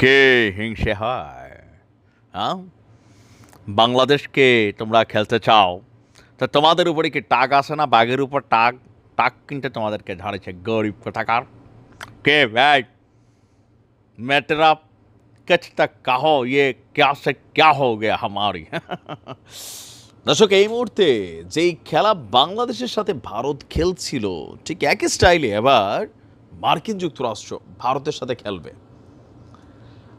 কে হিংসে হয়? হ্যাঁ? বাংলাদেশকে তোমরা খেলতে চাও, তো তোমাদের উপরে কি টাক আসে না? বাঘের উপর টাক টাক কিনতে তোমাদেরকে ঝাড়েছে গরিব কোথাকার? কে ব্যাট মেটেরা, কচ তক কাহো ইয়ে ক্যা সে ক্যা হো গে হামারি? দর্শক, এই মুহূর্তে যেই খেলা বাংলাদেশের সাথে ভারত খেলছিল, ঠিক একই স্টাইলে এবার মার্কিন যুক্তরাষ্ট্র ভারতের সাথে খেলবে।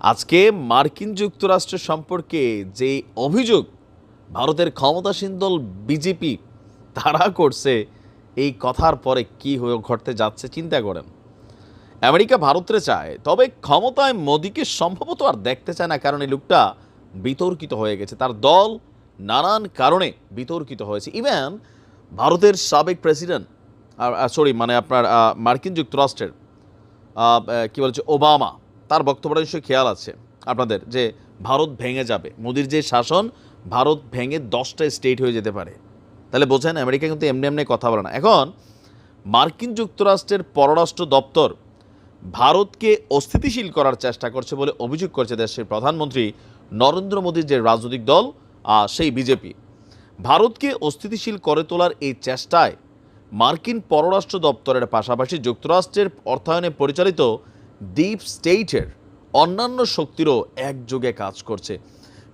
আজকে মার্কিন যুক্তরাষ্ট্র সম্পর্কে যে অভিযোগ, ভারতের ক্ষমতাসীন দল বিজেপি তারা করছে, এই কথার পরে কি হয়ে ঘটতে যাচ্ছে চিন্তা করেন। আমেরিকা ভারতরে চায়, তবে ক্ষমতায় মোদিকে সম্ভবত আর দেখতে চায় না, কারণ এই লোকটা বিতর্কিত হয়ে গেছে। তার দল নানান কারণে বিতর্কিত হয়েছে। ইভেন ভারতের সাবেক প্রেসিডেন্ট সরি মানে আপনার মার্কিন যুক্তরাষ্ট্রের কী বলছে, ওবামা তার বক্তব্যটা নিশ্চয়ই খেয়াল আছে আপনাদের যে ভারত ভেঙে যাবে। মোদির যে শাসন ভারত ভেঙে দশটা স্টেট হয়ে যেতে পারে। তাহলে বোঝেন আমেরিকা কিন্তু এমনি এমনি কথা বলে না। এখন মার্কিন যুক্তরাষ্ট্রের পররাষ্ট্র দপ্তর ভারতকে অস্থিতিশীল করার চেষ্টা করছে বলে অভিযোগ করছে দেশের প্রধানমন্ত্রী নরেন্দ্র মোদীর যে রাজনৈতিক দল আহ, সেই বিজেপি। ভারতকে অস্থিতিশীল করে তোলার এই চেষ্টায় মার্কিন পররাষ্ট্র দপ্তরের পাশাপাশি যুক্তরাষ্ট্রের অর্থায়নে পরিচালিত ডিপ স্টেটের অন্যান্য শক্তিরও একযোগে কাজ করছে।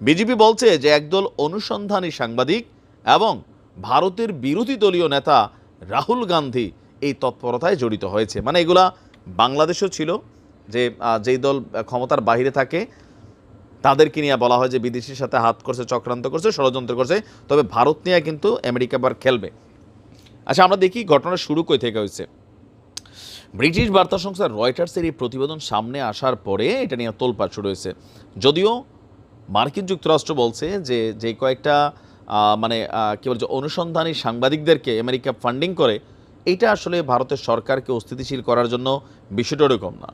বিজেপি বলছে যে একদল অনুসন্ধানী সাংবাদিক এবং ভারতের বিরোধী দলীয় নেতা রাহুল গান্ধী এই তৎপরতায় জড়িত হয়েছে। মানে এগুলা বাংলাদেশও ছিল যে যেই দল ক্ষমতার বাইরে থাকে, তাদেরকে নিয়ে বলা হয় যে বিদেশির সাথে হাত করছে, চক্রান্ত করছে, ষড়যন্ত্র করছে, তবে ভারত নিয়ে কিন্তু আমেরিকা আবার খেলবে। আচ্ছা আমরা দেখি ঘটনা শুরু কই থেকে হয়েছে। ব্রিটিশ বার্তা সংস্থা রয়টার্সের এই প্রতিবেদন সামনে আসার পরে এটা নিয়ে তোলপাড় শুরু হয়েছে। যদিও মার্কিন যুক্তরাষ্ট্র বলছে যে যে কয়েকটা মানে কি বলছে অনুসন্ধানী সাংবাদিকদেরকে আমেরিকা ফান্ডিং করে এটা আসলে ভারতের সরকারকে অস্থিতিশীল করার জন্য বিষয়টা ওরকম না।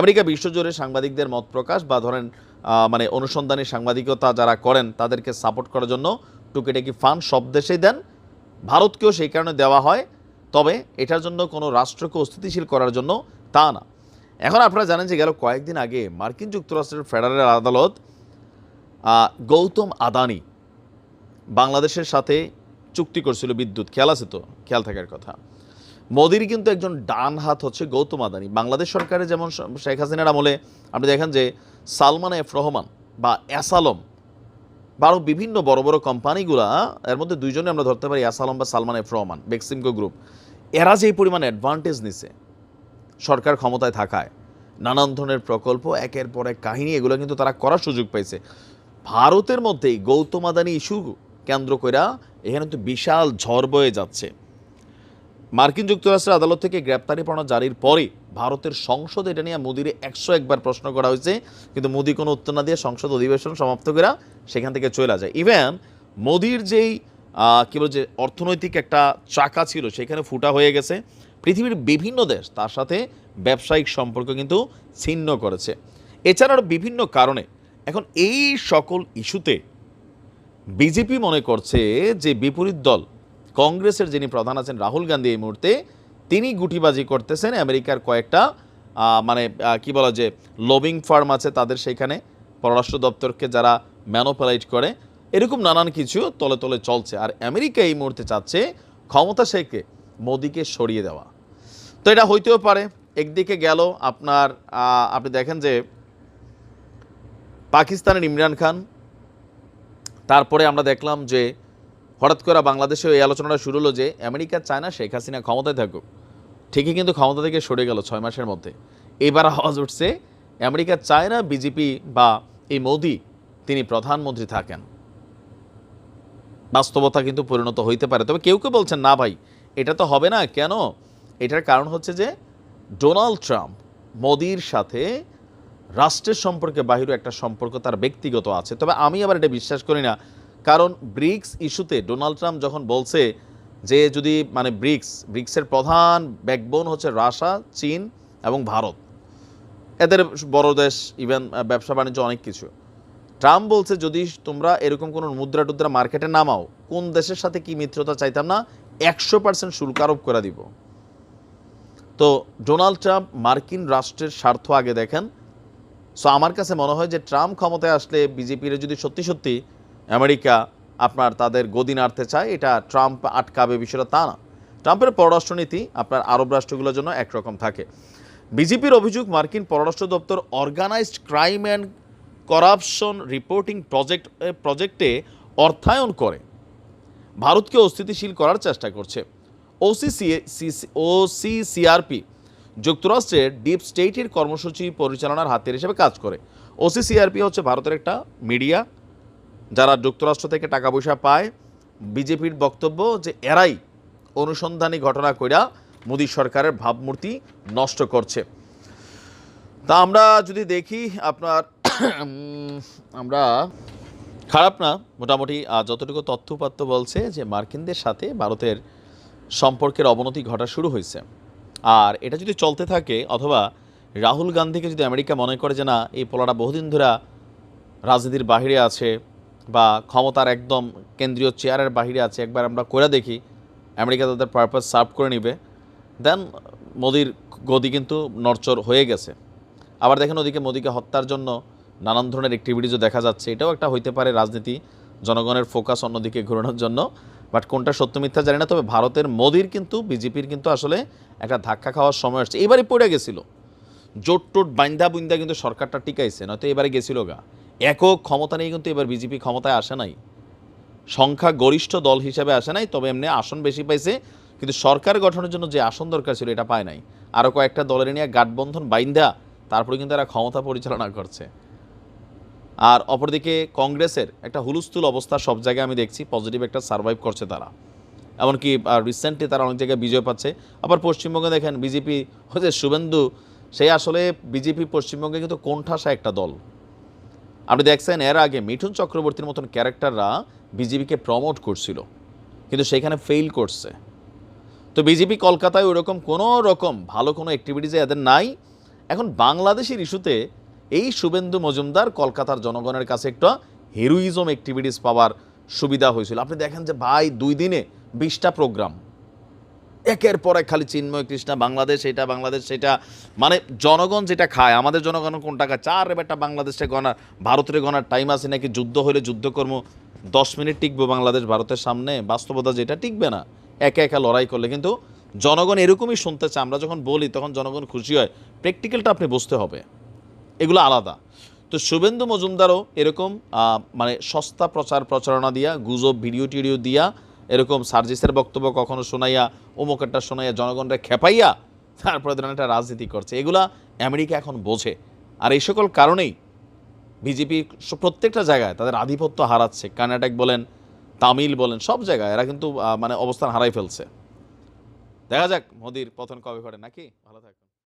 আমেরিকা বিশ্বজুড়ে সাংবাদিকদের মত প্রকাশ বা ধরেন মানে অনুসন্ধানী সাংবাদিকতা যারা করেন তাদেরকে সাপোর্ট করার জন্য টুকিটাকি ফান্ড সব দেশেই দেন। ভারতকেও সেই কারণে দেওয়া হয়। তবে এটার জন্য কোনো রাষ্ট্রকে অস্থিতিশীল করার জন্য তা না। এখন আপনারা জানেন যে গেল কয়েকদিন আগে মার্কিন যুক্তরাষ্ট্রের ফেডারেল আদালত গৌতম আদানি বাংলাদেশের সাথে চুক্তি করছিল বিদ্যুৎ। খেয়াল আছে তো? খেয়াল থাকার কথা। মোদির কিন্তু একজন ডান হাত হচ্ছে গৌতম আদানি। বাংলাদেশ সরকারের যেমন শেখ হাসিনার আমলে আপনি দেখেন যে সালমান এফ রহমান বা অ্যাসালম বা আরও বিভিন্ন বড় বড় কোম্পানিগুলা, এর মধ্যে দুইজনে আমরা ধরতে পারি অ্যাসালম বা সালমান এফ রহমান, বেক্সিমকো গ্রুপ। এরা যে পরিমাণ অ্যাডভান্টেজ নিছে, সরকার ক্ষমতায় থাকায়, নানান ধরনের প্রকল্প, একের পর এক কাহিনী, এগুলো কিন্তু তারা করার সুযোগ পাইছে। ভারতের মধ্যেই গৌতম আদানি ইস্যু কেন্দ্র কইরা এখানে তো বিশাল ঝড় বয়ে যাচ্ছে। মার্কিন যুক্তরাষ্ট্রের আদালত থেকে গ্রেপ্তারি পরোয়ানা জারির পরে ভারতের সংসদ এটা নিয়ে মোদির একশো একবার প্রশ্ন করা হয়েছে। কিন্তু মোদি কোনো উত্তর না দিয়ে সংসদ অধিবেশন সমাপ্ত করা সেখান থেকে চলে যায়। ইভেন মোদির যেই কি বলছে অর্থনৈতিক একটা চাকা ছিল, সেখানে ফুটা হয়ে গেছে। পৃথিবীর বিভিন্ন দেশ তার সাথে ব্যবসায়িক সম্পর্ক কিন্তু ছিন্ন করেছে। এছাড়াও বিভিন্ন কারণে এখন এই সকল ইস্যুতে বিজেপি মনে করছে যে বিপরীত দল, কংগ্রেসের যিনি প্রধান আছেন রাহুল গান্ধী এই মুহূর্তে তিনি গুটিবাজি করতেছেন। আমেরিকার কয়েকটা মানে কি বলা যে লবিং ফার্ম আছে তাদের সেইখানে পররাষ্ট্র দপ্তরকে যারা ম্যানোপালাইট করে। এরকম নানান কিছু তলে তলে চলছে। আর আমেরিকা এই মুহূর্তে চাচ্ছে ক্ষমতা শেখে মোদিকে সরিয়ে দেওয়া। তো এটা হইতেও পারে। একদিকে গেল আপনার আপনি দেখেন যে, পাকিস্তানের ইমরান খান। তারপরে আমরা দেখলাম যে হঠাৎ করে বাংলাদেশে এই আলোচনাটা শুরু হলো যে আমেরিকা চায় না শেখ হাসিনা ক্ষমতায় থাকুক। ঠিকই কিন্তু ক্ষমতা থেকে সরে গেল ছয় মাসের মধ্যে। এবার আওয়াজ উঠছে, আমেরিকা চায় না বিজেপি বা এই মোদি, তিনি প্রধানমন্ত্রী থাকেন। বাস্তবতা কিন্তু পরিণত হইতে পারে। তবে কেউ কেউ বলছেন, না ভাই, এটা তো হবে না। কেন? এটার কারণ হচ্ছে যে ডোনাল্ড ট্রাম্প মোদির সাথে রাষ্ট্রের সম্পর্কে বাহিরে একটা সম্পর্ক তার ব্যক্তিগত আছে। তবে আমি আবার এটা বিশ্বাস করি না কারণ ব্রিক্স ইস্যুতে ডোনাল্ড ট্রাম্প যখন বলছে যে যদি মানে ব্রিক্স, ব্রিক্সের প্রধান ব্যাকবোন হচ্ছে রাশিয়া চীন এবং ভারত। এদের বড় দেশ, ইভেন ব্যবসা বাণিজ্য অনেক কিছু। ট্রাম্প বলছে, যদি তোমরা এরকম কোনো মুদ্রা টুদ্রা মার্কেটে নামাও, কোন দেশের সাথে কি মিত্রতা চাইতাম না, একশো পার্সেন্ট শুল্ক আরোপ করে দিব। তো ডোনাল্ড ট্রাম্প মার্কিন রাষ্ট্রের স্বার্থ আগে দেখেন। সো আমার কাছে মনে হয় যে ট্রাম্প ক্ষমতায় আসলে বিজেপির যদি সত্যি সত্যি আমেরিকা আপনার তাদের গদি নাড়তে চায়, এটা ট্রাম্প আটকাবে বিষয়টা তা না। ট্রাম্পের পররাষ্ট্রনীতি আপনার আরব রাষ্ট্রগুলোর জন্য একরকম থাকে। বিজেপির অভিযোগ, মার্কিন পররাষ্ট্র দপ্তর organized crime and corruption reporting project প্রজেক্টে অর্থায়ন করে। ভারতকে অস্থিতিশীল করার চেষ্টা করছে। ওসিসি ওসিসিআরপি যুক্তরাষ্ট্রের ডিপ স্টেটের কর্মসূচি পরিচালনার হাতের হিসেবে কাজ করে। ওসিসিআরপি হচ্ছে ভারতের একটা মিডিয়া যারা যুক্তরাষ্ট্র থেকে টাকা পয়সা পায়, বিজেপির বক্তব্য যে এরাই অনুসন্ধানী ঘটনা কইরা মোদী সরকারের ভাবমূর্তি নষ্ট করছে। তা আমরা যদি দেখি আপনার আমরা খারাপ না, মোটামুটি যতটুকু তথ্যপাত্য বলছে যে মার্কিনদের সাথে ভারতের সম্পর্কের অবনতি ঘটা শুরু হয়েছে। আর এটা যদি চলতে থাকে, অথবা রাহুল গান্ধীকে যদি আমেরিকা মনে করে যে না, এই পোলাটা বহুদিন ধরে রাজনীতির বাহিরে আছে বা ক্ষমতার একদম কেন্দ্রীয় চেয়ারের বাহিরে আছে, একবার আমরা করে দেখি, আমেরিকা তাদের পারপাস সার্ভ করে নিবে। দেন মোদির গদি কিন্তু নড়চড় হয়ে গেছে। আবার দেখেন ওদিকে মোদিকে হত্যার জন্য নানান ধরনের অ্যাক্টিভিটিজও দেখা যাচ্ছে। এটাও একটা হইতে পারে রাজনীতি, জনগণের ফোকাস অন্যদিকে ঘোরানোর জন্য। বাট কোনটা সত্য মিথ্যা জানি না, তবে ভারতের মোদির কিন্তু, বিজেপির কিন্তু আসলে একটা ধাক্কা খাওয়ার সময় আসছে। এবারই পড়ে গেছিল। জোট টোট বাইন্দা বুন্দা কিন্তু সরকারটা টিকাইছে, নয়তো এবারে গেছিল গা। একক ক্ষমতা নিয়ে কিন্তু এবার বিজেপি ক্ষমতায় আসে নাই। সংখ্যা গরিষ্ঠ দল হিসাবে আসে নাই, তবে এমনি আসন বেশি পাইছে, কিন্তু সরকার গঠনের জন্য যে আসন দরকার ছিল এটা পায় নাই। আরও কয়েকটা দলের নিয়ে গাঠবন্ধন বাইন্দা, তারপরে কিন্তু এরা ক্ষমতা পরিচালনা করছে। আর অপরদিকে কংগ্রেসের একটা হুলুস্থুল অবস্থা সব জায়গায় আমি দেখছি পজিটিভ একটা সার্ভাইভ করছে তারা। এমনকি রিসেন্টলি তারা অনেক জায়গায় বিজয় পাচ্ছে। আবার পশ্চিমবঙ্গে দেখেন, বিজেপি হচ্ছে শুভেন্দু সেই আসলে বিজেপি পশ্চিমবঙ্গে কিন্তু কোণঠাসা একটা দল। আপনি দেখছেন এর আগে মিঠুন চক্রবর্তীর মতন ক্যারেক্টাররা বিজেপিকে প্রমোট করছিল, কিন্তু সেখানে ফেইল করছে। তো বিজেপি কলকাতায় ওরকম কোনো রকম ভালো কোনো অ্যাক্টিভিটিসে এদের নাই। এখন বাংলাদেশের ইস্যুতে এই শুভেন্দু মজুমদার কলকাতার জনগণের কাছে একটা হিরোইজম অ্যাক্টিভিটিস পাওয়ার সুবিধা হয়েছিল। আপনি দেখেন যে ভাই দুই দিনে বিশটা প্রোগ্রাম একের পর এক খালি চিন্ময় কৃষ্ণা, বাংলাদেশ এটা বাংলাদেশ সেটা। মানে জনগণ যেটা খায়, আমাদের জনগণ কোনটা খায় চার বেটা বাংলাদেশে গণা ভারতের গণার টাইম আছে নাকি যুদ্ধ হলে যুদ্ধকর্ম? দশ মিনিট টিকবে বাংলাদেশ ভারতের সামনে, বাস্তবতা যেটা টিকবে না। একা একা লড়াই করলে। কিন্তু জনগণ এরকমই শুনতে চায় আমরা যখন বলি, তখন জনগণ খুশি হয়। প্র্যাকটিক্যালটা আপনি বুঝতে হবে। এগুলো আলাদা। তো শুভেন্দু মজুমদারও এরকম মানে সস্তা প্রচার প্রচারণা দিয়া, গুজব ভিডিও টিডিও দিয়া এরকম সার্জিসের বক্তব্য কখনো শোনাইয়া অমুকেরটা শোনাইয়া, জনগণরা খেপাইয়া তারপরে ধরেন একটা রাজনীতি করছে। এগুলা আমেরিকা এখন বোঝে। আর এই সকল কারণেই বিজেপি প্রত্যেকটা জায়গায় তাদের আধিপত্য হারাচ্ছে। কর্ণাটক বলেন, তামিল বলেন, সব জায়গায় এরা কিন্তু মানে অবস্থান হারাই ফেলছে। দেখা যাক মোদির পতন কবে ঘটে, নাকি? ভালো থাকবে